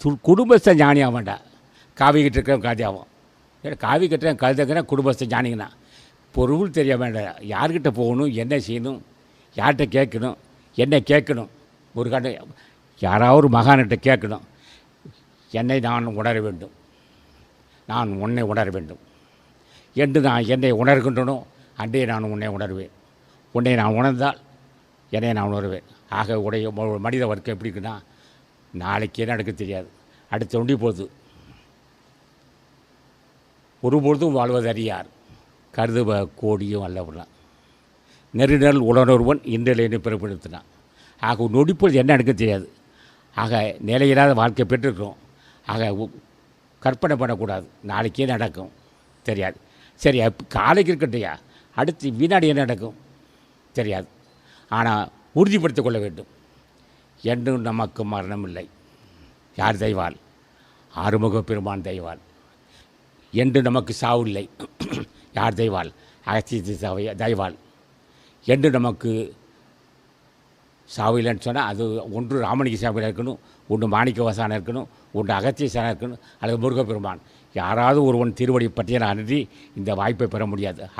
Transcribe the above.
து குடும்பஸ்த ஞானி ஆவான்டா காவி கட்டிருக்கிறவன் காதியாகும் ஏன்னா காவி கட்டுறேன் கழுதுக்கிறேன் குடும்பஸ்த ஞானிங்கண்ணா. பொருள் தெரிய வேண்டாம். யார்கிட்ட போகணும் என்ன செய்யணும் யார்கிட்ட கேட்கணும் என்ன கேட்கணும்? ஒரு கண்ட யாராவது மகான்கிட்ட கேட்கணும். என்னை நான் உணர வேண்டும். நான் உன்னை உணர வேண்டும். என்று நான் என்னை உணர்கின்றனோ அன்றே நான் உன்னை உணர்வேன். உன்னை நான் உணர்ந்தால் என்னை நான் உணர்வேன். ஆக உடைய மனித வர்க்கம் எப்படி இருக்குன்னா நாளைக்கே நடக்க தெரியாது. அடுத்த ஒண்டி போகுது. ஒருபொழுதும் வாழ்வது அறியார் கருதுவ கோடியும் அல்லவனான் நெருநல் உணர்வன் இன்றிலைன்னு பிறப்படுத்தினான். ஆக நொடிப்பொழுது என்ன நடக்க தெரியாது. ஆக நிலையில்லாத வாழ்க்கை பெற்றிருக்கிறோம். ஆக உ- கற்பனை பண்ணக்கூடாது. நாளைக்கே நடக்கும். தெரியாது. சரி காலைக்கு இருக்கட்டையா? அடுத்து வினாடி என்ன நடக்கும்? தெரியாது. ஆனால் உறுதிப்படுத்திக் கொள்ள வேண்டும். என்றும் நமக்கு மரணம் இல்லை யார் தெய்வால்? ஆறுமுக பெருமான் தெய்வால். என்று நமக்கு சாவு இல்லை. யார் தெய்வால்? அகத்திய தெய்வால். என்று நமக்கு சாவு இல்லைன்னு சொன்னால் அது ஒன்று ராமணிக சாமியில் இருக்கணும் ஒன்று மாணிக்க வசானம் இருக்கணும் ஒன்று அகத்திய சாணம் இருக்கணும் அல்லது முருகப்பெருமான் யாராவது ஒருவன் திருவடி பற்றிய அன்றி இந்த வாய்ப்பை பெற முடியாது.